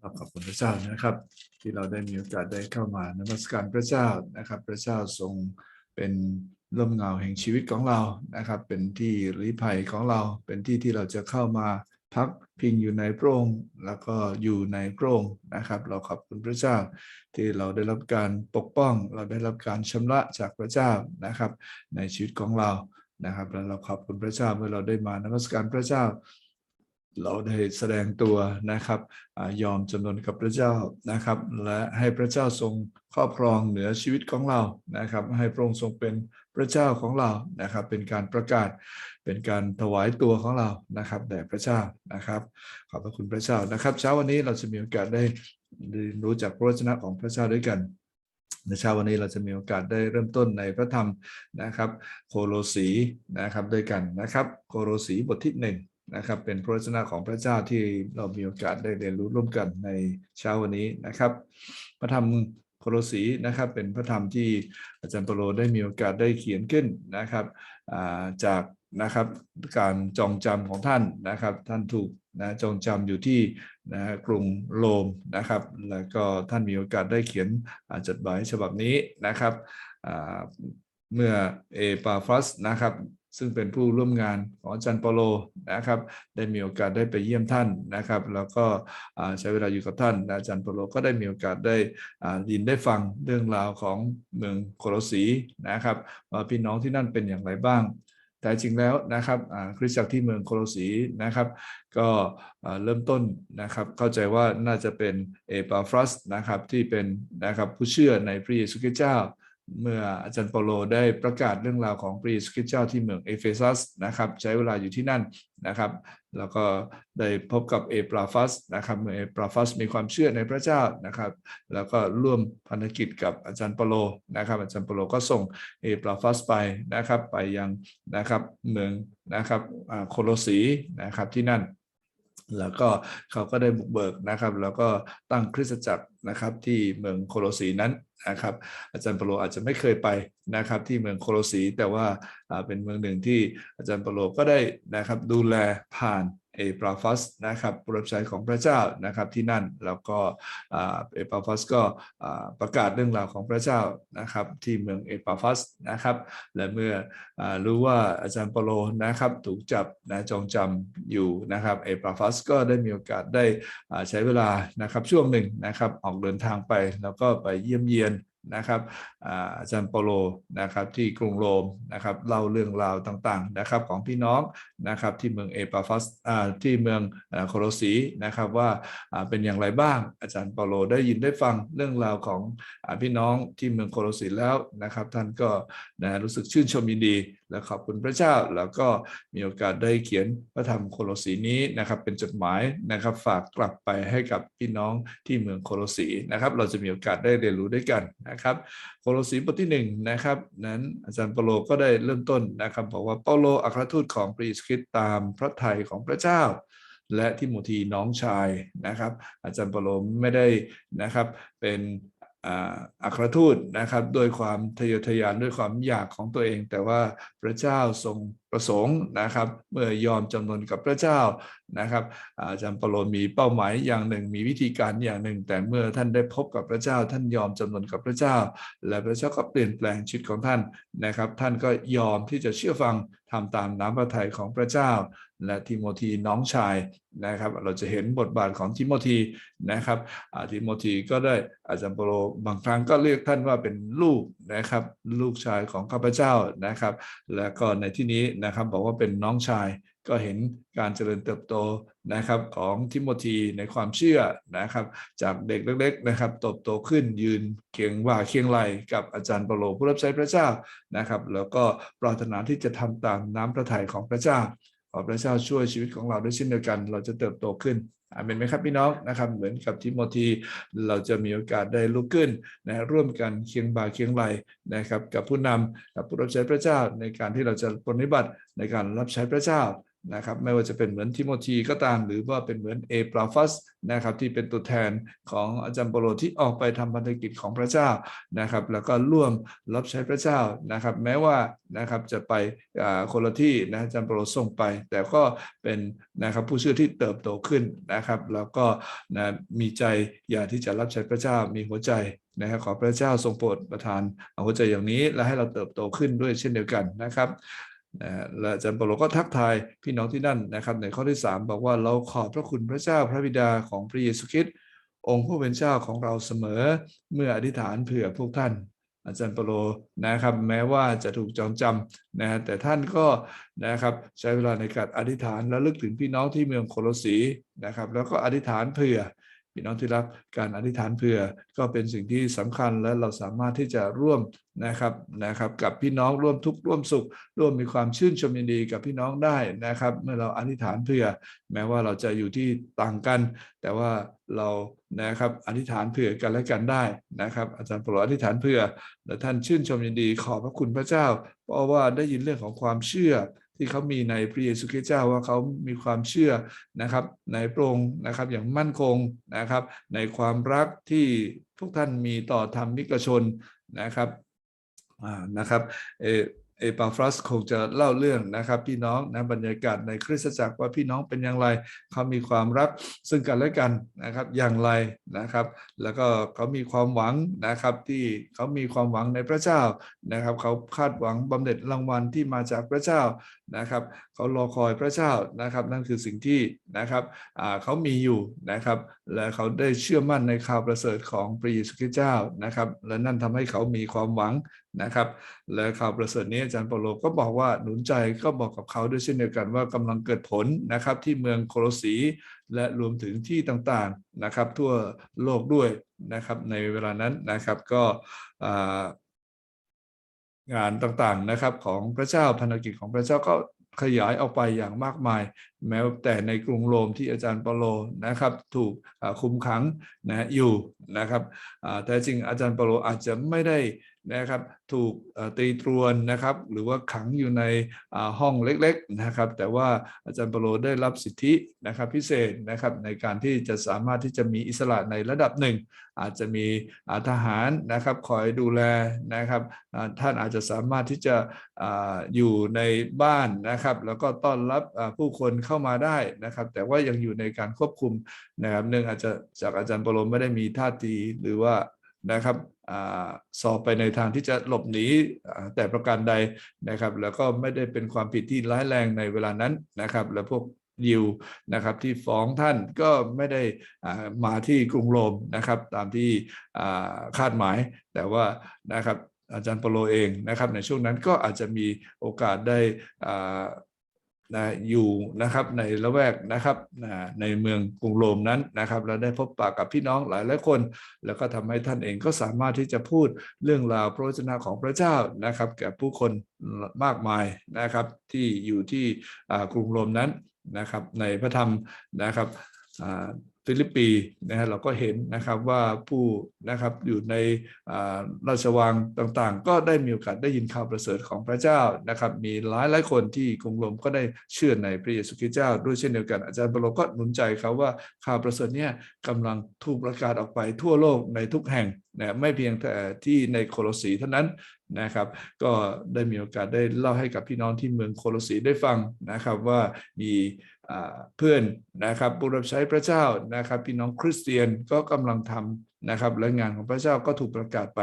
ครับขอบคุณพระเจ้านะครับ ที่เราได้มีโอกาสได้เข้ามานมัสการพระเจ้านะครับ พระเจ้าทรงเป็นร่มเงาแห่งชีวิตของเรานะครับ เป็นที่ริภัยของเรา เป็นที่ที่เราจะเข้ามาพักพิงอยู่ในพระองค์แล้วก็อยู่ในพระองค์นะครับ เราขอบคุณพระเจ้า ที่เราได้รับการปกป้อง เราได้รับการชำระจากพระเจ้านะครับ ในชีวิตของเรานะครับ แล้วเราขอบคุณพระเจ้าเมื่อเราได้มานมัสการพระเจ้า เราได้แสดงตัวนะครับอยอมจำนนกับพระเจ้านะครับ และให้พระเจ้าทรงครอบครองเหนือชีวิตของเรานะครับ ให้พระองค์ทรงเป็นพระเจ้าของเรานะครับ เป็นการประกาศเป็นการถวายตัวของเรานะครับแด่พระเจ้านะครับ ขอบพระคุณพระเจ้านะครับ เช้าวันนี้เราจะมีโอกาสได้เรียนรู้จากพระวจนะของพระเจ้าด้วยกันในเช้าวันนี้เราจะมีโอกาสได้เริ่มต้นในพระธรรมนะครับ โคโลสีนะครับด้วยกันนะครับ โคโลสีบทที่หนึ่ง นะครับเป็นพระวจนะของพระเจ้าที่เรามีโอกาสได้เรียนรู้ร่วมกันในเช้าวันนี้นะครับ พระธรรมโคโลสีนะครับเป็นพระธรรมที่อาจารย์เปโลได้มีโอกาสได้เขียนขึ้นนะครับาจากนะครับการจองจำของท่านนะครับ ท่านถูกนะจองจำอยู่ที่นะกรุงโรมนะครับ แล้วก็ท่านมีโอกาสได้เขียนอ่าจดหมายฉบับนี้นะครับเมื่อเอปาฟัสนะครับ ซึ่งเป็นผู้ร่วมงานของอาจารย์เปโลนะครับ ได้มีโอกาสได้ไปเยี่ยมท่านนะครับ แล้วก็ใช้เวลาอยู่กับท่านอาจารย์เปโลก็ได้มีโอกาสได้ยินได้ฟังเรื่องราวของเมืองโคโลสีนะครับว่าพี่น้องที่นั่นเป็นอย่างไรบ้าง แต่จริงแล้วนะครับคริสตจักรที่เมืองโคโลสีนะครับ ก็เริ่มต้นนะครับเข้าใจว่าน่าจะเป็นเอปาฟรัสนะครับที่เป็นนะครับผู้เชื่อในพระเยซูคริสต์เจ้า เมื่ออาจารย์เปโลได้ประกาศเรื่องราวของพระเยซูคริสต์เจ้าที่เมืองเอเฟซัสนะครับ ใช้เวลาอยู่ที่นั่นนะครับ แล้วก็ได้พบกับเอปราฟัสนะครับเมื่อเอปราฟัสมีความเชื่อในพระเจ้านะครับ แล้วก็ร่วมพันธกิจกับอาจารย์เปโลนะครับ อาจารย์เปโลก็ส่งเอปราฟัสไปนะครับ ไปยังนะครับเมืองนะครับโคโลสีนะครับที่นั่น แล้วก็เขาก็ได้บุกเบิกนะครับ แล้วก็ตั้งคริสตจักรนะครับที่เมืองโคโลสีนั้นนะครับอาจารย์เปโลอาจจะไม่เคยไปนะครับที่เมืองโคโลสีแต่ว่าเป็นเมืองหนึ่งที่อาจารย์เปโลก็ได้นะครับดูแลผ่าน เอปราฟัสนะครับผู้รับใช้ของพระเจ้านะครับที่นั่นแล้วก็เอปราฟัสก็ประกาศเรื่องราวของพระเจ้านะครับที่เมืองเอปราฟัสนะครับและเมื่ออรู้ว่าอาจารย์เปโลนะครับถูกจับนะจองจำอยู่นะครับเอปราฟัสก็ได้มีโอกาสได้ใช้เวลานะครับช่วงหนึ่งนะครับออกเดินทางไปแล้วก็ไปเยี่ยมเยียน นะครับอาจารย์เปโลนะครับที่กรุงโรมนะครับเล่าเรื่องราวต่างๆนะครับของพี่น้องนะครับที่เมืองเอปาฟัสที่เมืองโคโลสีนะครับว่าเป็นอย่างไรบ้าง อาจารย์เปโลได้ยินได้ฟังเรื่องราวของพี่น้องที่เมืองโคโลสีแล้วนะครับ ท่านก็นะรู้สึกชื่นชมยินดี และขอบคุณพระเจ้าแล้วก็มีโอกาสได้เขียนพระธรรมโคโลสีนี้นะครับเป็นจดหมายนะครับฝากกลับไปให้กับพี่น้องที่เมืองโคโลสีนะครับเราจะมีโอกาสได้เรียนรู้ด้วยกันนะครับโคโลสีบทที่หนึ่งนะครับนั้นอาจารย์เปโลก็ได้เริ่มต้นนะครับบอกว่าเปโลอัครทูตของพระเยซูคริสต์ตามพระทัยของพระเจ้าและทิโมธีน้องชายนะครับ อาจารย์เปาโลไม่ได้นะครับเป็น อัครทูตนะครับด้วยความทะเยอทะยานด้วยความอยากของตัวเอง แต่ว่าพระเจ้าทรง ประสงค์นะครับ เมื่อยอมจำนนกับพระเจ้านะครับอาจารย์ปโลมีเป้าหมายอย่างหนึ่ง มีวิธีการอย่างหนึ่ง แต่เมื่อท่านได้พบกับพระเจ้า ท่านยอมจำนนกับพระเจ้า และพระเจ้าก็เปลี่ยนแปลงชีวิตของท่านนะครับ ท่านก็ยอมที่จะเชื่อฟังทำตามน้ำพระทัยของพระเจ้า และทิโมธีน้องชายนะครับ เราจะเห็นบทบาทของทิโมธีนะครับทิโมธีก็ได้อาจารย์ปโลบางครั้งก็เรียกท่านว่าเป็นลูก นะครับลูกชายของข้าพเจ้านะครับ และก็ในที่นี้นะครับบอกว่าเป็นน้องชายก็เห็นการเจริญเติบโตนะครับของทิโมธีในความเชื่อนะครับ จากเด็กเล็กๆนะครับเติบโตขึ้นยืนเคียงว่าเคียงไหลกับอาจารย์เปโลผู้รับใช้พระเจ้านะครับ แล้วก็ปรารถนาที่จะทำตามน้ำพระทัยของพระเจ้าขอพระเจ้าช่วยชีวิตของเราด้วยเช่นเดียวกัน เราจะเติบโตขึ้น อาเมนไหมครับพี่น้องนะครับเหมือนกับทิโมธีเราจะมีโอกาสได้ลุกขึ้นนะร่วมกันเคียงบ่าเคียงไหลนะครับกับผู้นำกับผู้รับใช้พระเจ้าในการที่เราจะปฏิบัติในการรับใช้พระเจ้า นะครับไม่ว่าจะเป็นเหมือนทิโมธีก็ตาม หรือว่าเป็นเหมือนเอปราฟัสนะครับที่เป็นตัวแทนของอาจารย์เปโลที่ออกไปทำพันธกิจของพระเจ้านะครับ แล้วก็ร่วมรับใช้พระเจ้านะครับ แม้ว่านะครับจะไปคนละที่นะอาจารย์เปโลส่งไป แต่ก็เป็นนะครับผู้เชื่อที่เติบโตขึ้นนะครับ แล้วก็นะมีใจอยากที่จะรับใช้พระเจ้ามีหัวใจนะครับขอพระเจ้าทรงโปรดประทานเอาหัวใจอย่างนี้และให้เราเติบโตขึ้นด้วยเช่นเดียวกันนะครับ นะฮะและอาจารย์เปโลก็ทักทายพี่น้องที่นั่นนะครับ ในข้อที่ 3 บอกว่าเราขอบพระคุณพระเจ้าพระบิดาของพระเยซูคริสต์องค์ผู้เป็นเจ้าของเราเสมอเมื่ออธิษฐานเผื่อพวกท่าน อาจารย์เปโลนะครับ แม้ว่าจะถูกจองจำนะฮะแต่ท่านก็นะครับใช้เวลาในการอธิษฐานและลึกถึงพี่น้องที่เมืองโคโลสีนะครับ แล้วก็อธิษฐานเผื่อ พี่น้องที่รักการอธิษฐานเผื่อก็เป็นสิ่งที่สำคัญและเราสามารถที่จะร่วมนะครับนะครับกับพี่น้องร่วมทุกข์ร่วมสุข ร่วมมีความชื่นชมยินดีกับพี่น้องได้นะครับ เมื่อเราอธิษฐานเผื่อ แม้ว่าเราจะอยู่ที่ต่างกัน แต่ว่าเรานะครับอธิษฐานเผื่อกันและกันได้นะครับ อาจารย์โปรดอธิษฐานเผื่อและท่านชื่นชมยินดีขอบพระคุณพระเจ้า เพราะว่าได้ยินเรื่องของความเชื่อ ที่เขามีในพระเยซูคริสต์เจ้าว่าเขามีความเชื่อนะครับ ในพระองค์นะครับอย่างมั่นคงนะครับ ในความรักที่ทุกท่านมีต่อธรรมิกชนนะครับนะครับเอเอปาฟรัสคงจะเล่าเรื่องนะครับพี่น้องนะบรรยากาศในคริสตจักรว่าพี่น้องเป็นอย่างไรเขามีความรักซึ่งกันและกันนะครับอย่างไรนะครับ แล้วก็เขามีความหวังนะครับที่เขามีความหวังในพระเจ้านะครับเขาคาดหวังบำเหน็จรางวัลที่มาจากพระเจ้า นะครับเขารอคอยพระเจ้านะครับ นั่นคือสิ่งที่นะครับเขามีอยู่นะครับ และเขาได้เชื่อมั่นในข่าวประเสริฐของพระเยซูคริสต์เจ้านะครับ และนั่นทำให้เขามีความหวังนะครับ และข่าวประเสริฐนี้อาจารย์เปโลก็บอกว่าหนุนใจก็บอกกับเขาด้วยเช่นเดียวกันว่ากำลังเกิดผลนะครับ ที่เมืองโคโลสีและรวมถึงที่ต่างๆนะครับ ทั่วโลกด้วยนะครับในเวลานั้นนะครับก็ งานต่างๆนะครับของพระเจ้าพันธกิจของพระเจ้าก็ขยายออกไปอย่างมากมาย แม้แต่ในกรุงโรมที่อาจารย์เปโลนะครับถูกคุมขังนะอยู่นะครับแต่จริงอาจารย์เปโลอาจจะไม่ได้ นะครับถูกตีตรวนนะครับหรือว่าขังอยู่ในห้องเล็กๆนะครับแต่ว่าอาจารย์ปโลได้รับสิทธินะครับพิเศษนะครับในการที่จะสามารถที่จะมีอิสระในระดับหนึ่ง อาจจะมีทหารนะครับคอยดูแลนะครับท่านอาจจะสามารถที่จะอยู่ในบ้านนะครับแล้วก็ต้อนรับผู้คนเข้ามาได้นะครับแต่ว่ายังอยู่ในการควบคุมนะครับเนื่องอาจจะจากอาจารย์ปรมไม่ได้มีท่าทีหรือว่า นะครับอสอบไปในทางที่จะหลบหนีแต่ประการใดนะครับ แล้วก็ไม่ได้เป็นความผิดที่ร้ายแรงในเวลานั้นนะครับ และพวกยิวนะครับที่ฟ้องท่านก็ไม่ได้มาที่กรุงโรมนะครับ ตามที่คาดหมายแต่ว่านะครับอาจารย์เปโลเองนะครับ ในช่วงนั้นก็อาจจะมีโอกาสได้อ่า นะอยู่นะครับในละแวกนะครับนะในเมืองกรุงโรมนั้นนะครับเราได้พบปะกับพี่น้องหลายหลายคน แล้วก็ทำให้ท่านเองก็สามารถที่จะพูดเรื่องราวพระวจนะของพระเจ้านะครับแก่ผู้คนมากมายนะครับที่อยู่ที่กรุงโรมนั้นนะครับในพระธรรมนะครับ ฟิลิปปีนะฮะเราก็เห็นนะครับว่าผู้นะครับอยู่ในราชวังต่างๆ ก็ได้มีโอกาสได้ยินข่าวประเสริฐของพระเจ้านะครับมีหลายหลายคนที่กรุงโรมก็ได้เชื่อในพระเยซูคริสต์เจ้า ด้วยเช่นเดียวกันอาจารย์เปโลก็หนุนใจเขาว่าข่าวประเสริฐเนี่ยกำลังถูกประกาศออกไปทั่วโลกในทุกแห่งนะไม่เพียงแต่ที่ในโคโลสีเท่านั้นนะครับ ก็ได้มีโอกาสได้เล่าให้กับพี่น้องที่เมืองโคโลสีได้ฟังนะครับว่ามี เพื่อนนะครับผู้รับใช้พระเจ้านะครับพี่น้องคริสเตียนก็กำลังทำนะครับและงานของพระเจ้าก็ถูกประกาศไป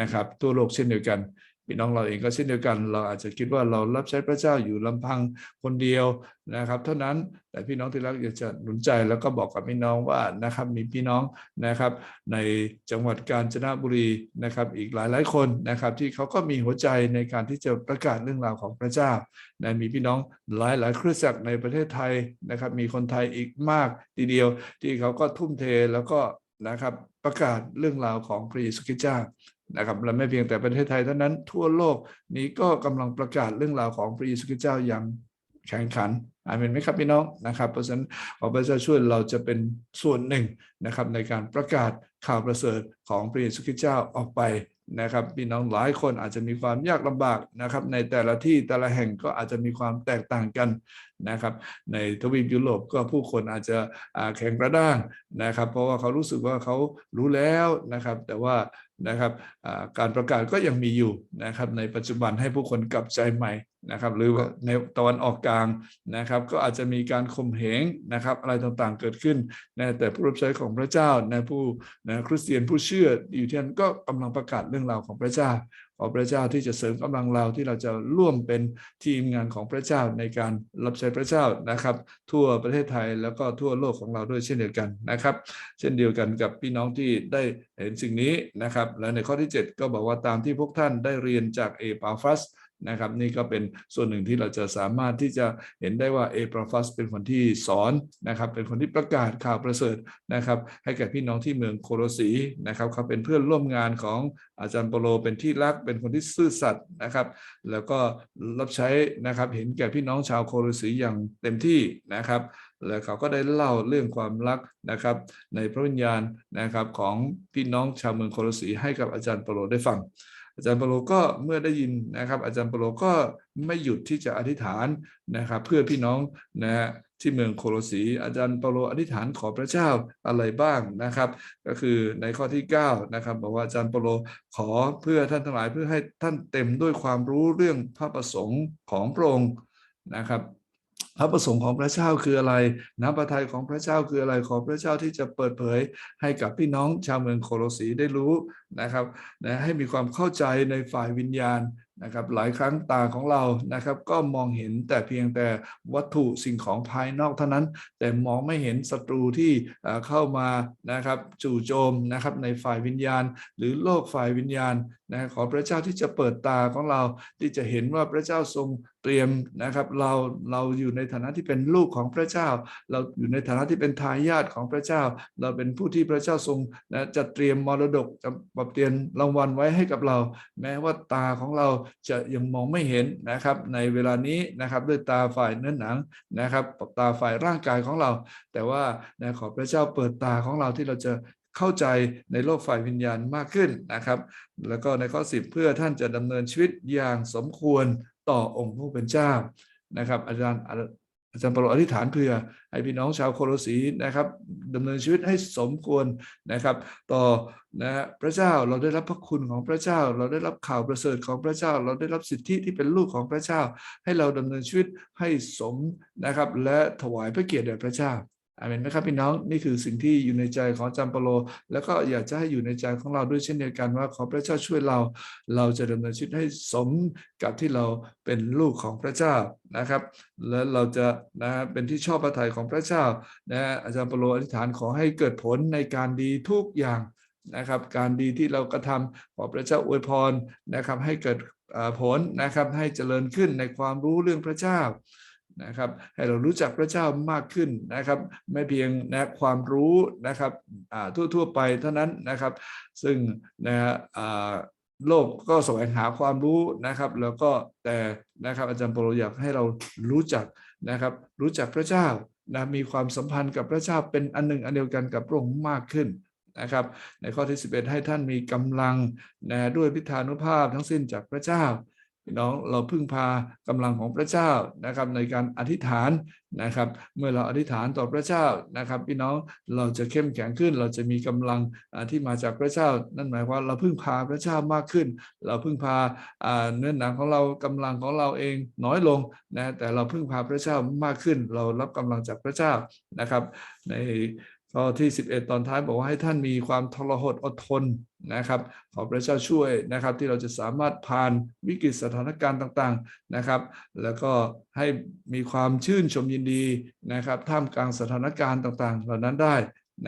นะครับทั่วโลกเช่นเดียวกัน พี่น้องเราเองก็เช่นเดียวกัน เราอาจจะคิดว่าเรารับใช้พระเจ้าอยู่ลำพังคนเดียวนะครับ เท่านั้นแต่พี่น้องที่รักอยากจะหนุนใจแล้วก็บอกกับพี่น้องว่านะครับมีพี่น้องนะครับ ในจังหวัดกาญจนบุรีนะครับ อีกหลายหลายคนนะครับ ที่เขาก็มีหัวใจในการที่จะประกาศเรื่องราวของพระเจ้านะมีพี่น้องหลายหลายคริสตจักรในประเทศไทยนะครับ มีคนไทยอีกมากทีเดียว ที่เขาก็ทุ่มเทแล้วก็นะครับประกาศเรื่องราวของพระเยซูคริสต์เจ้า นะครับและไม่เพียงแต่ประเทศไทยเท่านั้นทั่วโลกนี้ก็กำลังประกาศเรื่องราวของพระเยซูคริสต์เจ้าอย่างแข่งขันอาเมนไหมครับพี่น้องนะครับเพราะฉะนั้นขอพระเจ้าช่วยเราจะเป็นส่วนหนึ่งนะครับในการประกาศข่าวประเสริฐของพระเยซูคริสต์เจ้าออกไป นะครับพี่น้องหลายคนอาจจะมีความยากลำบากนะครับ ในแต่ละที่แต่ละแห่งก็อาจจะมีความแตกต่างกันนะครับ ในทวีปยุโรปก็ผู้คนอาจจะแข็งกระด้างนะครับ เพราะว่าเขารู้สึกว่าเขารู้แล้วนะครับ แต่ว่านะครับการประกาศก็ยังมีอยู่นะครับในปัจจุบันให้ผู้คนกลับใจใหม่ นะครับหรือว่าในตะวันออกกลางนะครับ ก็อาจจะมีการข่มเหงนะครับอะไรต่างๆเกิดขึ้นนะแต่ผู้รับใช้ของพระเจ้านะผู้นะคริสเตียนผู้เชื่ออยู่ที่นั่นก็กำลังประกาศเรื่องราวของพระเจ้าขอพระเจ้าที่จะเสริมกำลังเราที่เราจะร่วมเป็นทีมงานของพระเจ้าในการรับใช้พระเจ้านะครับ ทั่วประเทศไทยแล้วก็ทั่วโลกของเราด้วยเช่นเดียวกันนะครับ เช่นเดียวกันกับพี่น้องที่ได้เห็นสิ่งนี้นะครับ และในข้อที่ 7 ก็บอกว่าตามที่พวกท่านได้เรียนจากเอปาฟัส นะครับนี่ก็เป็นส่วนหนึ่งที่เราจะสามารถที่จะเห็นได้ว่าเอปาฟัสเป็นคนที่สอนนะครับเป็นคนที่ประกาศข่าวประเสริฐนะครับให้แก่พี่น้องที่เมืองโคโลสีนะครับเขาเป็นเพื่อนร่วมงานของอาจารย์เปโลเป็นที่รักเป็นคนที่ซื่อสัตย์นะครับแล้วก็รับใช้นะครับเห็นแก่พี่น้องชาวโคโลสีอย่างเต็มที่นะครับแล้วเขาก็ได้เล่าเรื่องความรักนะครับในพระวิญญาณนะครับของพี่น้องชาวเมืองโคโลสีให้กับอาจารย์เปโลได้ฟัง อาจารย์เปโลก็เมื่อได้ยินนะครับ อาจารย์เปโลก็ไม่หยุดที่จะอธิษฐานนะครับ เพื่อพี่น้องนะฮะที่เมืองโคโลสีอาจารย์เปโลอธิษฐานขอพระเจ้าอะไรบ้างนะครับ ก็คือในข้อที่9นะครับบอกว่าอาจารย์เปโลขอเพื่อท่านทั้งหลายเพื่อให้ท่านเต็มด้วยความรู้เรื่องพระประสงค์ของพระองค์นะครับพระประสงค์ของพระเจ้าคืออะไรน้ำพระทัยของพระเจ้าคืออะไร ขอพระเจ้าที่จะเปิดเผยให้กับพี่น้องชาวเมืองโคโลสีได้รู้นะครับนะให้มีความเข้าใจในฝ่ายวิญญาณนะครับหลายครั้งตาของเรานะครับก็มองเห็นแต่เพียงแต่วัตถุสิ่งของภายนอกเท่านั้น แต่มองไม่เห็นศัตรูที่เข้ามานะครับจู่โจมนะครับในฝ่ายวิญญาณ หรือโลกฝ่ายวิญญาณนะขอพระเจ้าที่จะเปิดตาของเราที่จะเห็นว่าพระเจ้าทรงเตรียมนะครับเราเราอยู่ในฐานะที่เป็นลูกของพระเจ้า เราอยู่ในฐานะที่เป็นทายาทของพระเจ้า เราเป็นผู้ที่พระเจ้าทรงนะจะเตรียมมรดกจะปรับเตียมรางวัลไว้ให้กับเรา แม้ว่าตาของเราจะยังมองไม่เห็นนะครับในเวลานี้นะครับด้วยตาฝ่ายเนื้อหนังนะครับตาฝ่ายร่างกายของเรา แต่ว่านะขอพระเจ้าเปิดตาของเราที่เราจะเข้าใจในโลกฝ่ายวิญญาณมากขึ้นนะครับ แล้วก็ในข้อ 10 เพื่อท่านจะดำเนินชีวิตอย่างสมควรต่อองค์ผู้เป็นเจ้านะครับ อาจารย์ อาจารย์เปาโลอธิษฐานเพื่อให้พี่น้องชาวโคโลสีนะครับดำเนินชีวิตให้สมควรนะครับ ต่อนะฮะพระเจ้าเราได้รับพระคุณของพระเจ้า เราได้รับข่าวประเสริฐของพระเจ้า เราได้รับสิทธิที่เป็นลูกของพระเจ้า ให้เราดำเนินชีวิตให้สมนะครับ และถวายพระเกียรติแด่พระเจ้า อาเมนไหมครับพี่น้องนี่คือสิ่งที่อยู่ในใจของจารย์เปโล แล้วก็อยากจะให้อยู่ในใจของเราด้วยเช่นเดียวกันว่าขอพระเจ้าช่วยเรา เราจะดำเนินชีวิตให้สมกับที่เราเป็นลูกของพระเจ้านะครับ และเราจะนะเป็นที่ชอบพระทัยของพระเจ้านะอาจารย์เปโลอธิษฐานขอให้เกิดผลในการดีทุกอย่างนะครับ การดีที่เรากระทำขอพระเจ้าอวยพรนะครับ ให้เกิดผลนะครับให้เจริญขึ้นในความรู้เรื่องพระเจ้า นะครับให้เรารู้จักพระเจ้ามากขึ้นนะครับ ไม่เพียงนะความรู้นะครับอ่าทั่วๆไปเท่านั้นนะครับ ซึ่งนะฮะโลกก็แสวงหาความรู้นะครับ แล้วก็แต่นะครับอาจารย์ปรอยากให้เรารู้จักนะครับ รู้จักพระเจ้านะมีความสัมพันธ์กับพระเจ้าเป็นอันหนึ่งอันเดียวกันกับพระองค์มากขึ้นนะครับ ในข้อที่ 11 ให้ท่านมีกำลังนะด้วยพิธานุภาพทั้งสิ้นจากพระเจ้า พี่น้องเราพึ่งพากำลังของพระเจ้านะครับในการอธิษฐานนะครับ เมื่อเราอธิษฐานต่อพระเจ้านะครับ พี่น้องเราจะเข้มแข็งขึ้น เราจะมีกำลังที่มาจากพระเจ้า นั่นหมายว่าเราพึ่งพาพระเจ้ามากขึ้น เราพึ่งพาอ่าเนื้อหนังของเรากำลังของเราเองน้อยลงนะแต่เราพึ่งพาพระเจ้ามากขึ้น เรารับกำลังจากพระเจ้านะครับใน ข้อที่ 11 ตอนท้ายบอกว่าให้ท่านมีความทรหดอดทนนะครับ ขอพระเจ้าช่วยนะครับ ที่เราจะสามารถผ่านวิกฤตสถานการณ์ต่างๆนะครับ แล้วก็ให้มีความชื่นชมยินดีนะครับ ท่ามกลางสถานการณ์ต่างๆ เหล่านั้นได้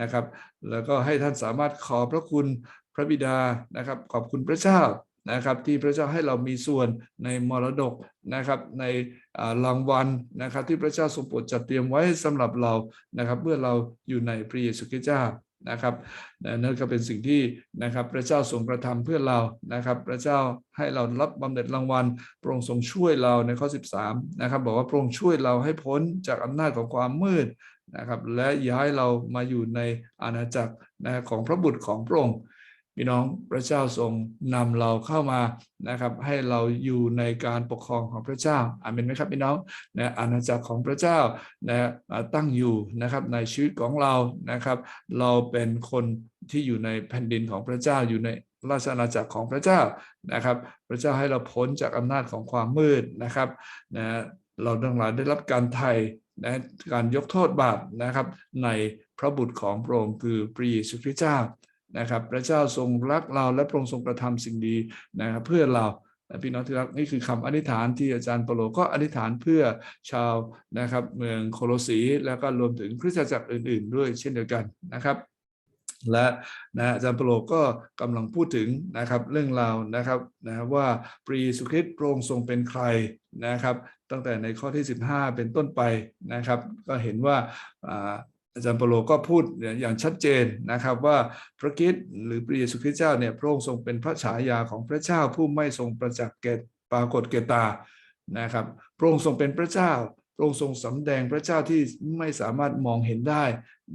นะครับ แล้วก็ให้ท่านสามารถขอบพระคุณพระบิดานะครับ ขอบคุณพระเจ้า นะครับที่พระเจ้าให้เรามีส่วนในมรดกนะครับในรางวัลนะครับที่พระเจ้าทรงโปรดจัดเตรียมไว้สำหรับเรานะครับเมื่อเราอยู่ในพระเยซูคริสต์เจ้านะครับนั่นก็เป็นสิ่งที่นะครับพระเจ้าทรงกระทำเพื่อเรานะครับ พระเจ้าให้เรารับบำเหน็จรางวัลพระองค์ทรงช่วยเราในข้อ 13นะครับบอกว่าพระองค์ช่วยเราให้พ้นจากอำนาจของความมืดนะครับและย้ายเรามาอยู่ในอาณาจักรนะของพระบุตรของพระองค์ พี่น้องพระเจ้าทรงนำเราเข้ามานะครับ ให้เราอยู่ในการปกครองของพระเจ้าอาเมนไหมครับพี่น้องนะอาณาจักรของพระเจ้านะตั้งอยู่นะครับในชีวิตของเรานะครับ เราเป็นคนที่อยู่ในแผ่นดินของพระเจ้าอยู่ในราชอาณาจักรของพระเจ้านะครับ พระเจ้าให้เราพ้นจากอำนาจของความมืดนะครับนะเราทั้งหลายได้รับการไถ่นะการยกโทษบาปนะครับในพระบุตรของพระองค์คือพระเยซูคริสต์เจ้า นะครับพระเจ้าทรงรักเราและพระองค์ทรงกระทำสิ่งดีนะครับเพื่อเราพี่น้องที่รักนี่คือคำอธิษฐานที่อาจารย์เปโลก็อธิษฐานเพื่อชาวนะครับเมืองโคโลสีแล้วก็รวมถึงคริสตจักรอื่น ๆ ด้วยเช่นเดียวกันนะครับและนะอาจารย์เปโลก็กำลังพูดถึงนะครับเรื่องราวนะครับนะว่าพระเยซูคริสต์พระองค์ทรงเป็นใครนะครับ ตั้งแต่ในข้อที่ 15 เป็นต้นไปนะครับ ก็เห็นว่า อาจารย์เปโลก็พูดอย่างชัดเจนนะครับว่าพระคิดหรือพระเยซูคริสต์เจ้าเนี่ยพระองค์ทรงเป็นพระฉายาของพระเจ้าผู้ไม่ทรงประจักษ์แก่ปรากฏแก่ตานะครับพระองค์ทรงเป็นพระเจ้าพระองค์ทรงสำแดงพระเจ้าที่ไม่สามารถมองเห็นได้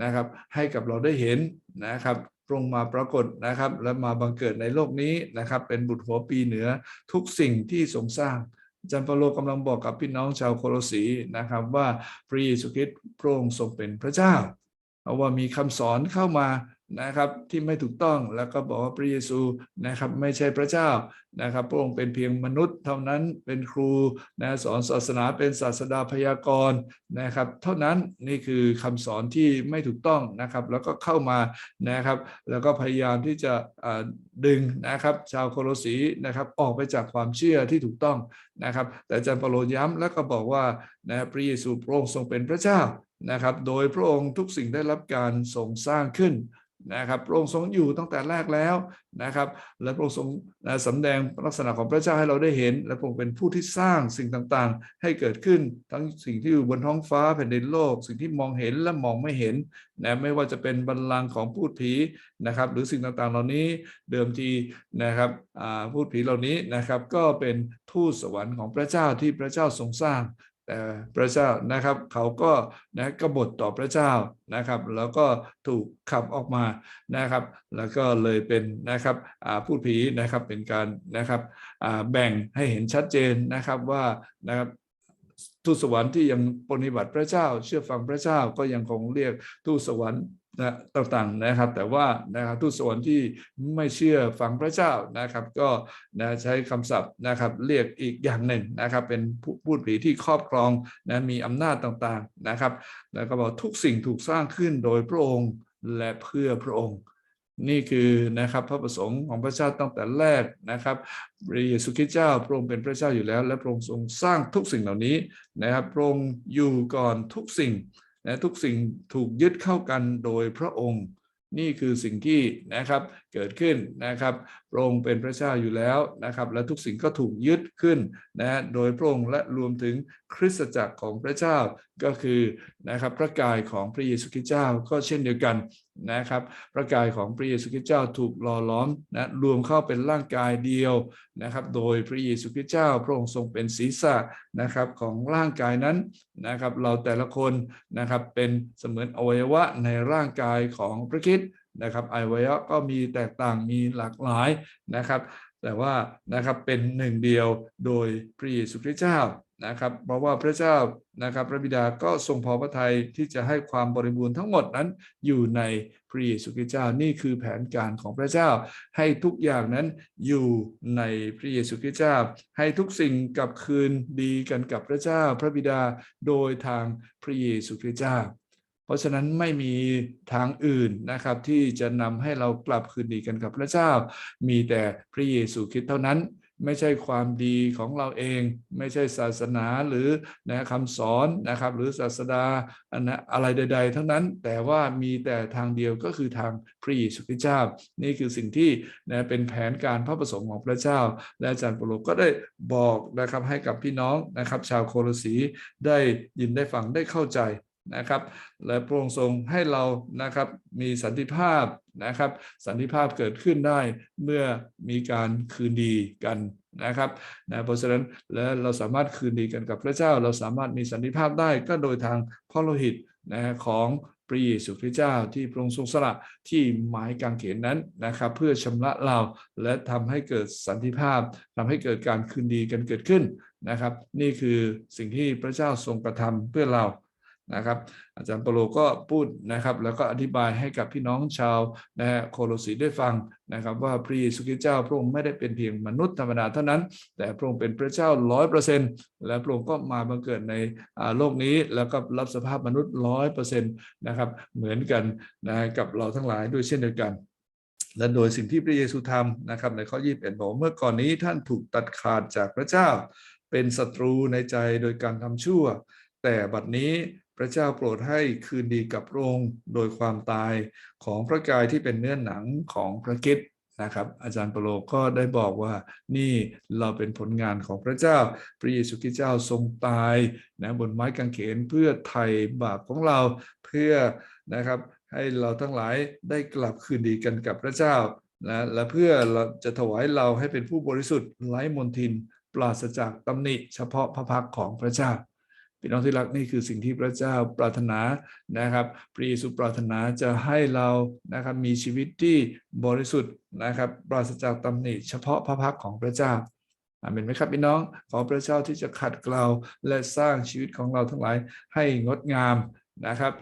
นะครับให้กับเราได้เห็นนะครับพระองค์มาปรากฏนะครับและมาบังเกิดในโลกนี้นะครับเป็นบุตรหัวปีเหนือทุกสิ่งที่ทรงสร้าง อาจารย์เปโลกำลังบอกกับพี่น้องชาวโคโลสีนะครับว่าพระเยซูคริสต์พระองค์ทรงเป็นพระเจ้าเพราะว่ามีคำสอนเข้ามา นะครับที่ไม่ถูกต้องแล้วก็บอกว่าพระเยซูนะครับไม่ใช่พระเจ้านะครับพระองค์เป็นเพียงมนุษย์เท่านั้นเป็นครูนะสอนศาสนาเป็นศาสดาพยากรณ์นะครับ เท่านั้นนี่คือคำสอนที่ไม่ถูกต้องนะครับ แล้วก็เข้ามานะครับ แล้วก็พยายามที่จะดึงนะครับชาวโคโลสีนะครับออกไปจากความเชื่อที่ถูกต้องนะครับ แต่อาจารย์เปโลย้ำแล้วก็บอกว่านะพระเยซูพระองค์ทรงเป็นพระเจ้านะครับ โดยพระองค์ทุกสิ่งได้รับการทรงสร้างขึ้น นะครับพระองค์ทรงอยู่ตั้งแต่แรกแล้วนะครับ และพระองค์ทรงสำแดงลักษณะของพระเจ้าให้เราได้เห็น และพระองค์เป็นผู้ที่สร้างสิ่งต่างๆ ให้เกิดขึ้นทั้งสิ่งที่อยู่บนท้องฟ้าแผ่นดินโลก สิ่งที่มองเห็นและมองไม่เห็นนะไม่ว่าจะเป็นบัลลังก์ของพูดผีนะครับ หรือสิ่งต่างๆ เหล่านี้เดิมทีนะครับพูดผีเหล่านี้นะครับ ก็เป็นทูตสวรรค์ของพระเจ้าที่พระเจ้าทรงสร้าง พระเจ้านะครับเขาก็นะกบฏต่อพระเจ้านะครับ แล้วก็ถูกขับออกมานะครับ แล้วก็เลยเป็นนะครับพูดผีนะครับเป็นการนะครับแบ่งให้เห็นชัดเจนนะครับว่านะครับทูตสวรรค์ที่ยังปฏิบัติพระเจ้า เชื่อฟังพระเจ้าก็ยังคงเรียกทูตสวรรค์ นะต่างๆนะครับ แต่ว่านะครับทูตสวรรค์ที่ไม่เชื่อฟังพระเจ้านะครับ ก็นะใช้คำศัพท์นะครับ เรียกอีกอย่างหนึ่งนะครับ เป็นพูดผีที่ครอบครองนะมีอำนาจต่างๆนะครับ แล้วก็บอกทุกสิ่งถูกสร้างขึ้นโดยพระองค์และเพื่อพระองค์นี่คือนะครับพระประสงค์ของพระเจ้าตั้งแต่แรกนะครับพระเยซูคริสต์เจ้าพระองค์เป็นพระเจ้าอยู่แล้ว และพระองค์ทรงสร้างทุกสิ่งเหล่านี้นะครับพระองค์อยู่ก่อนทุกสิ่ง นะทุกสิ่งถูกยึดเข้ากันโดยพระองค์ นี่คือสิ่งที่นะครับ เกิดขึ้นนะครับพระองค์เป็นพระเจ้าอยู่แล้วนะครับ และทุกสิ่งก็ถูกยึดขึ้นนะโดยพระองค์และรวมถึงคริสตจักรของพระเจ้าก็คือนะครับพระกายของพระเยซูคริสต์เจ้าก็เช่นเดียวกันนะครับ พระกายของพระเยซูคริสต์เจ้าถูกหล่อล้อมนะรวมเข้าเป็นร่างกายเดียวนะครับ โดยพระเยซูคริสต์เจ้า พระองค์ทรงเป็นศีรษะนะครับของร่างกายนั้นนะครับ เราแต่ละคนนะครับเป็นเสมือนอวัยวะในร่างกายของพระคิด นะครับอวัยวะก็มีแตกต่างมีหลากหลายนะครับ แต่ว่านะครับเป็นหนึ่งเดียวโดยพระเยซูคริสต์เจ้านะครับ เพราะว่าพระเจ้านะครับพระบิดาก็ทรงพอพระทัยที่จะให้ความบริบูรณ์ทั้งหมดนั้นอยู่ในพระเยซูคริสต์เจ้านี่คือแผนการของพระเจ้า ให้ทุกอย่างนั้นอยู่ในพระเยซูคริสต์เจ้า ให้ทุกสิ่งกลับคืนดีกันกับพระเจ้าพระบิดาโดยทางพระเยซูคริสต์เจ้า เพราะฉะนั้นไม่มีทางอื่นนะครับที่จะนำให้เรากลับคืนดีกันกับพระเจ้า มีแต่พระเยซูคริสต์เท่านั้นไม่ใช่ความดีของเราเอง ไม่ใช่ศาสนาหรือนะคำสอนนะครับ หรือศาสดาอะไรใด ๆ ทั้งนั้นแต่ว่ามีแต่ทางเดียวก็คือทางพระเยซูคริสต์เจ้า นี่คือสิ่งที่นะเป็นแผนการพระประสงค์ของพระเจ้า และอาจารย์ปโลก็ได้บอกนะครับให้กับพี่น้องนะครับ ชาวโคลสีได้ยินได้ฟังได้เข้าใจ นะครับและพระองค์ทรงให้เรานะครับมีสันติภาพนะครับ สันติภาพเกิดขึ้นได้เมื่อมีการคืนดีกันนะครับนะเพราะฉะนั้นและเราสามารถคืนดีกันกับพระเจ้า เราสามารถมีสันติภาพได้ก็โดยทางพระโลหิตนะของพระเยซูคริสต์เจ้าที่พระองค์ทรงสละที่ไม้กางเขนนั้นนะครับ เพื่อชำระเราและทำให้เกิดสันติภาพทำให้เกิดการคืนดีกันเกิดขึ้นนะครับ นี่คือสิ่งที่พระเจ้าทรงกระทำเพื่อเรา นะครับ อาจารย์เปโลก็พูดนะครับ แล้วก็อธิบายให้กับพี่น้องชาวนะฮะโคโลสีได้ฟังนะครับว่าพระเยซูคริสต์เจ้าพระองค์ไม่ได้เป็นเพียงมนุษย์ธรรมดาเท่านั้น แต่พระองค์เป็นพระเจ้าร้อยเปอร์เซ็นต์และพระองค์ก็มาบังเกิดในอ่าโลกนี้แล้วก็รับสภาพมนุษย์ร้อยเปอร์เซ็นต์นะครับเหมือนกันนะกับเราทั้งหลายด้วยเช่นเดียวกันและโดยสิ่งที่พระเยซูทำนะครับในข้อ 21 บอกว่าเมื่อก่อนนี้ท่านถูกตัดขาดจากพระเจ้า เป็นศัตรูในใจโดยการทำชั่ว แต่บัดนี้ พระเจ้าโปรดให้คืนดีกับพระองค์โดยความตายของพระกายที่เป็นเนื้อหนังของพระคิดนะครับ อาจารย์เปโลก็ได้บอกว่านี่เราเป็นผลงานของพระเจ้า พระเยซูคริสต์เจ้าทรงตายนะบนไม้กางเขนเพื่อไถ่บาปของเราเพื่อนะครับให้เราทั้งหลายได้กลับคืนดีกันกับพระเจ้านะและเพื่อเราจะถวายเราให้เป็นผู้บริสุทธิ์ไร้มนทิน ปราศจากตำหนิเฉพาะพระพักของพระเจ้า พี่น้องที่รักนี่คือสิ่งที่พระเจ้าปรารถนานะครับพระเยซูปรารถนาจะให้เรานะครับมีชีวิตที่บริสุทธิ์นะครับปราศจากตำหนิเฉพาะพระพักของพระเจ้าอาเมนไหมครับพี่น้องขอพระเจ้าที่จะขัดเกลาและสร้างชีวิตของเราทั้งหลายให้งดงามนะครับ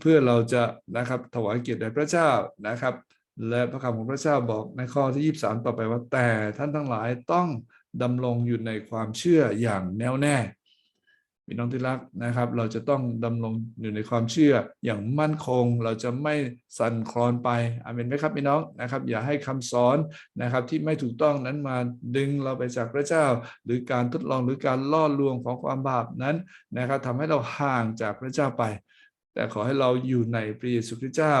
เพื่อเราจะนะครับถวายเกียรติแด่พระเจ้านะครับ และพระคำของพระเจ้าบอกในข้อที่ 23 ต่อไปว่าแต่ท่านทั้งหลายต้องดำรงอยู่ในความเชื่ออย่างแน่วแน่ พี่น้องที่รักนะครับ เราจะต้องดำรงอยู่ในความเชื่ออย่างมั่นคง เราจะไม่สั่นคลอนไปอาเมนไหมครับพี่น้องนะครับ อย่าให้คำสอนนะครับที่ไม่ถูกต้องนั้นมาดึงเราไปจากพระเจ้า หรือการทดลองหรือการล่อลวงของความบาปนั้นนะครับทำให้เราห่างจากพระเจ้าไป แต่ขอให้เราอยู่ในพระเยซูคริสต์เจ้า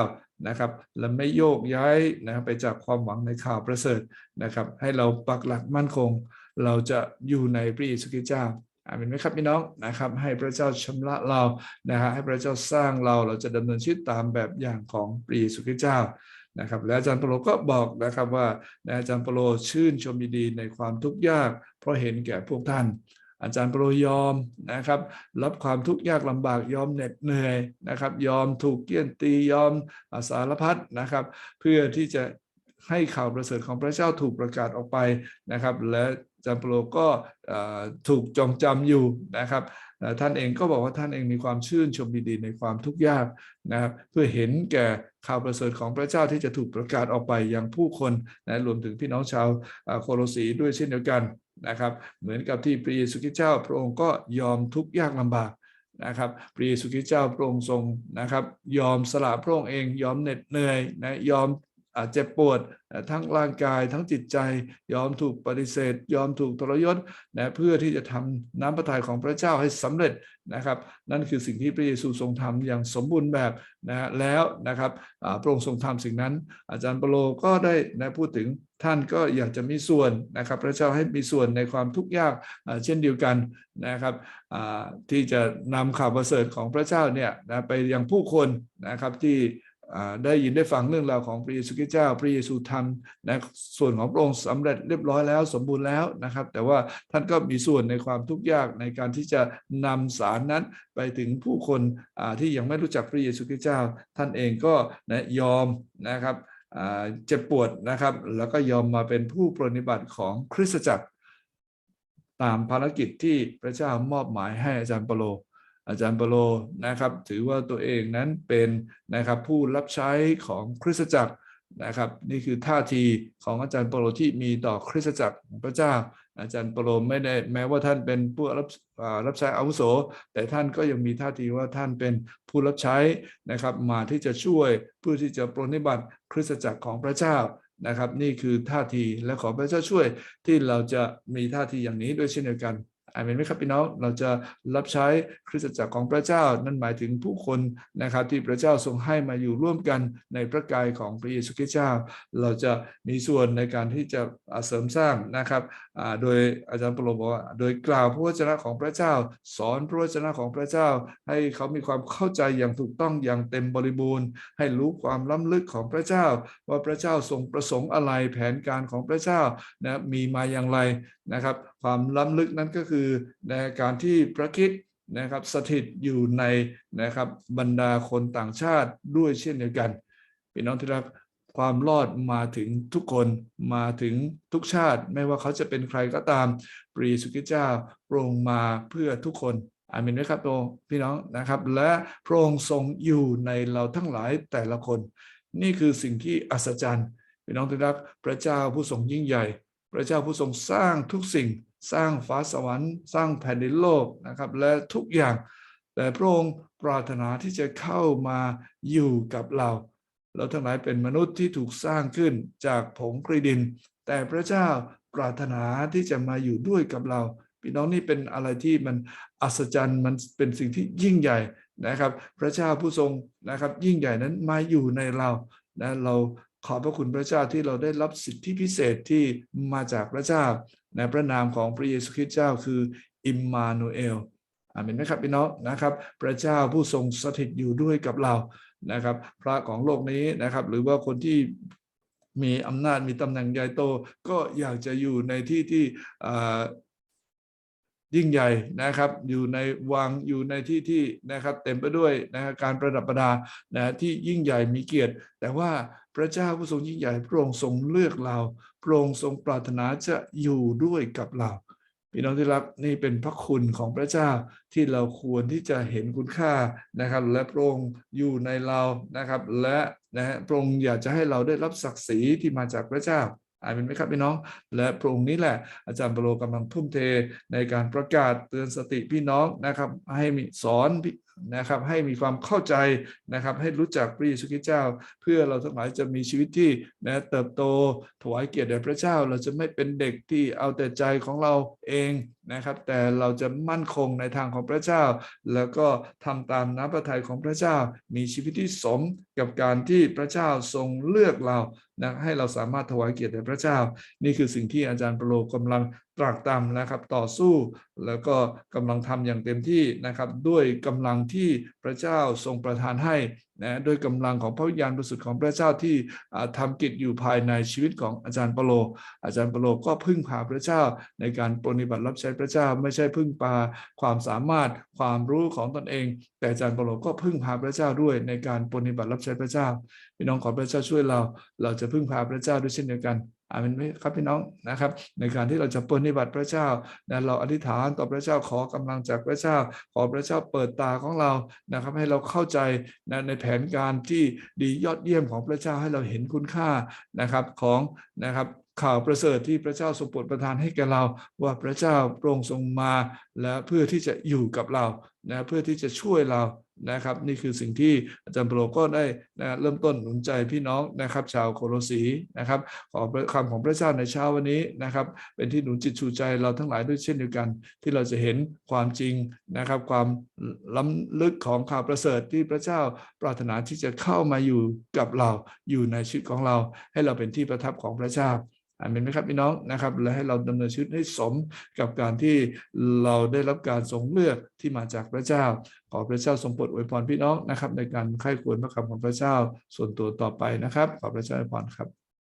นะครับและไม่โยกย้ายนะครับไปจากความหวังในข่าวประเสริฐนะครับ ให้เราปักหลักมั่นคง เราจะอยู่ในพระเยซูคริสต์เจ้าอา เมนไหมครับพี่น้องนะครับ ให้พระเจ้าชำระเรานะฮะให้พระเจ้าสร้างเราเราจะดำเนินชีวิตตามแบบอย่างของพระเยซูคริเจ้านะครับและอาจารย์เปโลก็บอกนะครับว่าอาจารย์เปโลชื่นชมยินดีในความทุกข์ยาก เพราะเห็นแก่พวกท่าน อาจารย์เปโลยอมนะครับ รับความทุกข์ยากลำบากยอมเหน็ดเหนื่อยนะครับ ยอมถูกเกี้ยนตียอมสารพัดนะครับ เพื่อที่จะ ให้ข่าวประเสริฐของพระเจ้าถูกประกาศออกไปนะครับ และจารย์เปโลก็ถูกจองจำอยู่นะครับท่านเองก็บอกว่าท่านเองมีความชื่นชมดีๆในความทุกข์ยากนะครับเพื่อเห็นแก่ข่าวประเสริฐของพระเจ้าที่จะถูกประกาศออกไปยังผู้คนนะรวมถึงพี่น้องชาวเอ่อโคโลสีด้วยเช่นเดียวกันนะครับ เหมือนกับที่พระเยซูคริสต์เจ้า พระองค์ก็ยอมทุกข์ยากลำบากนะครับพระเยซูคริสต์เจ้าพระองค์ทรงนะครับ ยอมสละพระองค์เองยอมเหน็ดเหนื่อยนะยอม อ่าเจ็บปวดทั้งร่างกายทั้งจิตใจยอมถูกปฏิเสธ ยอมถูกทรยศนะเพื่อที่จะทำน้ำพระทัยของพระเจ้าให้สำเร็จนะครับ นั่นคือสิ่งที่พระเยซูทรงทำอย่างสมบูรณ์แบบนะแล้วนะครับพระองค์ทรงทำสิ่งนั้น อาจารย์เปโลก็ได้นะพูดถึงท่านก็อยากจะมีส่วนนะครับ พระเจ้าให้มีส่วนในความทุกข์ยากเช่นเดียวกันนะครับที่จะนำข่าวประเสริฐของพระเจ้าเนี่ยนะไปยังผู้คนนะครับที่ ได้ยินได้ฟังเรื่องราวของพระเยซูคริสต์เจ้าพระเยซูทำนะส่วนของพระองค์สำเร็จเรียบร้อยแล้วสมบูรณ์แล้วนะครับ แต่ว่าท่านก็มีส่วนในความทุกข์ยากในการที่จะนำสารนั้นไปถึงผู้คนที่ยังไม่รู้จักพระเยซูคริสต์เจ้า ท่านเองก็นะยอมนะครับเจ็บปวดนะครับ แล้วก็ยอมมาเป็นผู้ปฏิบัติของคริสตจักร ตามภารกิจที่พระเจ้ามอบหมายให้อาจารย์เปโล อาจารย์เปโลนะครับ ถือว่าตัวเองนั้นเป็นนะครับผู้รับใช้ของคริสตจักรนะครับ นี่คือท่าทีของอาจารย์เปโลที่มีต่อคริสตจักรของพระเจ้า อาจารย์เปโลไม่ได้แม้ว่าท่านเป็นผู้รับรับใช้อาวุโส แต่ท่านก็ยังมีท่าทีว่าท่านเป็นผู้รับใช้นะครับ มาที่จะช่วยเพื่อที่จะปรนนิบัติคริสตจักรของพระเจ้านะครับ นี่คือท่าทีและขอพระเจ้าช่วยที่เราจะมีท่าทีอย่างนี้ด้วยเช่นเดียวกัน อาเมนไหมครับพี่น้องเราจะรับใช้คริสตจักรของพระเจ้า นั่นหมายถึงผู้คนนะครับที่พระเจ้าทรงให้มาอยู่ร่วมกันในพระกายของพระเยซูคริสต์เจ้า เราจะมีส่วนในการที่จะเสริมสร้างนะครับ โดยอาจารย์ปโลบอกว่าโดยกล่าวพระวจนะของพระเจ้า สอนพระวจนะของพระเจ้า ให้เขามีความเข้าใจอย่างถูกต้องอย่างเต็มบริบูรณ์ ให้รู้ความล้ำลึกของพระเจ้า ว่าพระเจ้าทรงประสงค์อะไรแผนการของพระเจ้านะมีมาอย่างไรนะครับ ความล้ำลึกนั้นก็คือในการที่พระคิดนะครับสถิตอยู่ในนะครับบรรดาคนต่างชาติด้วยเช่นเดียวกันพี่น้องที่รัก ความรอดมาถึงทุกคนมาถึงทุกชาติ ไม่ว่าเขาจะเป็นใครก็ตามปรีสุกิเจ้าโปรงมาเพื่อทุกคนอามินไหมครับโตพี่น้องนะครับ และพระองค์ทรงอยู่ในเราทั้งหลายแต่ละคน นี่คือสิ่งที่อัศจรรย์พี่น้องที่รักพระเจ้าผู้ทรงยิ่งใหญ่ พระเจ้าผู้ทรงสร้างทุกสิ่ง สร้างฟ้าสวรรค์ สร้างแผ่นดินโลกนะครับ และทุกอย่าง แต่พระองค์ปรารถนาที่จะเข้ามาอยู่กับเรา เราทั้งหลายเป็นมนุษย์ที่ถูกสร้างขึ้นจากผงกรีดิน แต่พระเจ้าปรารถนาที่จะมาอยู่ด้วยกับเรา พี่น้องนี่เป็นอะไรที่มันอัศจรรย์มันเป็นสิ่งที่ยิ่งใหญ่นะครับ พระเจ้าผู้ทรงนะครับ ยิ่งใหญ่นั้นมาอยู่ในเรานะเราขอบพระคุณพระเจ้าที่เราได้รับสิทธิพิเศษที่มาจากพระเจ้า ในพระนามของพระเยซูคริสต์เจ้าคืออิมมานูเอลอาเมนไหมครับพี่น้องนะครับ พระเจ้าผู้ทรงสถิตอยู่ด้วยกับเรา นะครับพระของโลกนี้นะครับหรือว่าคนที่มีอำนาจมีตำแหน่งใหญ่โต ก็อยากจะอยู่ในที่ที่ยิ่งใหญ่นะครับ อยู่ในวังอยู่ในที่ที่นะครับเต็มไปด้วยนะครับการประดับประดานะที่ยิ่งใหญ่มีเกียรติ แต่ว่าพระเจ้าผู้ทรงยิ่งใหญ่พระองค์ทรงเลือกเราพระองค์ทรงปรารถนาจะอยู่ด้วยกับเรา พี่น้องที่รักนี่เป็นพระคุณของพระเจ้าที่เราควรที่จะเห็นคุณค่านะครับ และพระองค์อยู่ในเรานะครับ และนะฮะพระองค์อยากจะให้เราได้รับศักดิ์ศรีที่มาจากพระเจ้าอาเป็นไหมครับพี่น้อง และพระองค์นี้แหละอาจารย์เปโลกำลังทุ่มเทในการประกาศเตือนสติพี่น้องนะครับ ให้มีสอนพี่ นะครับให้มีความเข้าใจนะครับให้รู้จักพระเยซูคริสต์เจ้า เพื่อเราทั้งหลายจะมีชีวิตที่นะเติบโตถวายเกียรติแด่พระเจ้า เราจะไม่เป็นเด็กที่เอาแต่ใจของเราเองนะครับแต่เราจะมั่นคงในทางของพระเจ้า แล้วก็ทำตามน้ำพระทัยของพระเจ้า มีชีวิตที่สมกับการที่พระเจ้าทรงเลือกเรานะให้เราสามารถถวายเกียรติแด่พระเจ้า นี่คือสิ่งที่อาจารย์ปโลกำลังตรากตรำนะครับต่อสู้ แล้วก็กำลังทำอย่างเต็มที่นะครับด้วยกำลังที่พระเจ้าทรงประทานให้นะด้วยกำลังของพระวิญญาณบริสุทธิ์ของพระเจ้าที่ทำทำกิจอยู่ภายในชีวิตของอาจารย์เปโล อาจารย์เปโลก็พึ่งพาพระเจ้าในการปฏิบัติรับใช้พระเจ้า ไม่ใช่พึ่งพาความสามารถความรู้ของตนเอง แต่อาจารย์เปโลก็พึ่งพาพระเจ้าด้วยในการปฏิบัติรับใช้พระเจ้าพี่น้องขอพระเจ้าช่วยเรา เราจะพึ่งพาพระเจ้าด้วยเช่นเดียวกัน อาเมนไหมครับพี่น้องนะครับ ในการที่เราจะปฏิบัติพระเจ้านะเราอธิษฐานต่อพระเจ้าขอกำลังจากพระเจ้า ขอพระเจ้าเปิดตาของเรานะครับ ให้เราเข้าใจนะในแผนการที่ดียอดเยี่ยมของพระเจ้าให้เราเห็นคุณค่านะครับของนะครับข่าวประเสริฐที่พระเจ้าทรงโปรดประทานให้แก่เรา ว่าพระเจ้าโปรงทรงมาและเพื่อที่จะอยู่กับเรา นะเพื่อที่จะช่วยเรานะครับ นี่คือสิ่งที่อาจารย์เปโลก็ได้นะเริ่มต้นหนุนใจพี่น้องนะครับ ชาวโคโลสีนะครับ ขอคำของพระเจ้าในเช้าวันนี้นะครับ เป็นที่หนุนจิตชูใจเราทั้งหลายด้วยเช่นเดียวกัน ที่เราจะเห็นความจริงนะครับ ความล้ำลึกของข่าวประเสริฐที่พระเจ้าปรารถนาที่จะเข้ามาอยู่กับเราอยู่ในชีวิตของเรา ให้เราเป็นที่ประทับของพระเจ้า อาเมนไหมครับพี่น้องนะครับ และให้เราดำเนินชีวิตให้สมกับการที่เราได้รับการทรงเลือกที่มาจากพระเจ้า ขอพระเจ้าทรงโปรดอวยพรพี่น้องนะครับ ในการไข้ควรพระคำของพระเจ้าส่วนตัวต่อไปนะครับ ขอพระเจ้าอวยพรครับ